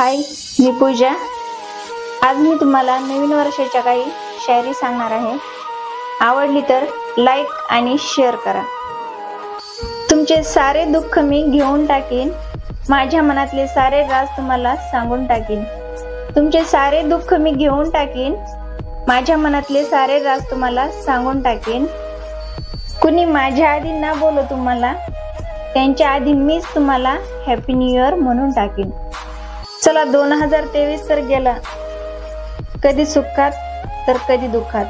हाय मी पूजा. आज मी तुम्हाला नवीन वर्षाच्या काही शायरी सांगणार आहे. आवडली तर लाईक आणि शेअर करा. तुमचे सारे दुःख मी घेऊन टाकीन. माझ्या मनातले सारे राज तुम्हाला सांगून टाकीन. तुमचे सारे दुःख मी घेऊन टाकीन. माझ्या मनातले सारे राज तुम्हाला सांगून टाकीन. कुणी माझ्या आधी ना बोलो तुम्हाला त्यांच्या आधी मीच तुम्हाला हॅपी न्यू इयर म्हणून टाकीन. चला दोन हजार तेवीस तर गेला. कधी सुखात तर कधी दुःखात.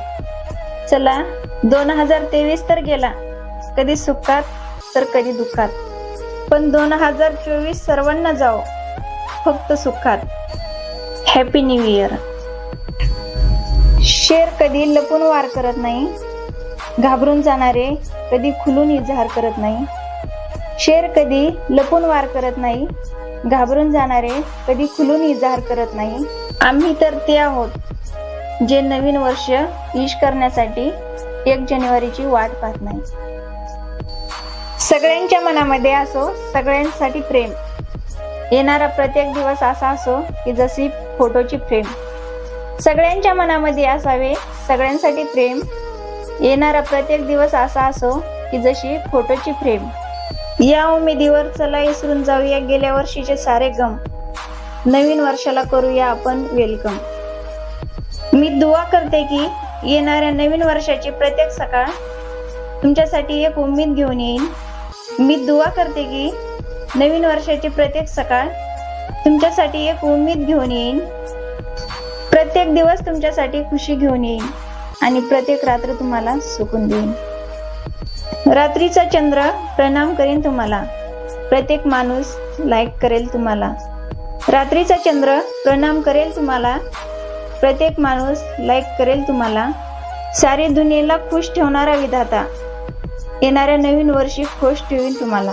चला दोन हजार तेवीस तर गेला. कधी सुखात तर कधी दुःखात. पण दोन हजार चोवीस सर्वांना जाओ फक्त सुखात. हॅपी न्यू इयर शेर कधी लपून वार करत नाही घाबरून जाणारे कधी खुलून इजहार करत नाही. शेर कधी लपून वार करत नाही घाबरून जाणारे कधी खुलून इजहार करत नाही. आम्ही तर ते आहोत जे नवीन वर्ष ईश करण्यासाठी एक जानेवारीची वाट पाहत नाही. सगळ्यांच्या मनामध्ये असो सगळ्यांसाठी प्रेम. येणारा प्रत्येक दिवस असा असो की जशी फोटोची फ्रेम. सगळ्यांच्या मनामध्ये असावे सगळ्यांसाठी प्रेम. येणारा प्रत्येक दिवस असा असो की जशी फोटोची फ्रेम. या उमेदीवर चला इसरून जाऊया. गेल्या वर्षीचे सारे गम. नवीन वर्षाला करूया आपण वेलकम मी दुवा करते की येणाऱ्या नवीन वर्षाची प्रत्येक सकाळ तुमच्यासाठी एक उमेद घेऊन येईन. मी दुवा करते की नवीन वर्षाची प्रत्येक सकाळ तुमच्यासाठी एक उमेद घेऊन येईन. प्रत्येक दिवस तुमच्यासाठी खुशी घेऊन येईन. आणि प्रत्येक रात्र तुम्हाला सुकून देईन. रात्रीचा चंद्र प्रणाम करेन तुम्हाला. प्रत्येक माणूस लाईक करेल तुम्हाला. रात्रीचा चंद्र प्रणाम करेल तुम्हाला. प्रत्येक माणूस लाईक करेल तुम्हाला. सारी दुनियेला खुश ठेवणारा विधाता. येणाऱ्या नवीन वर्षी खुश ठेवीन तुम्हाला.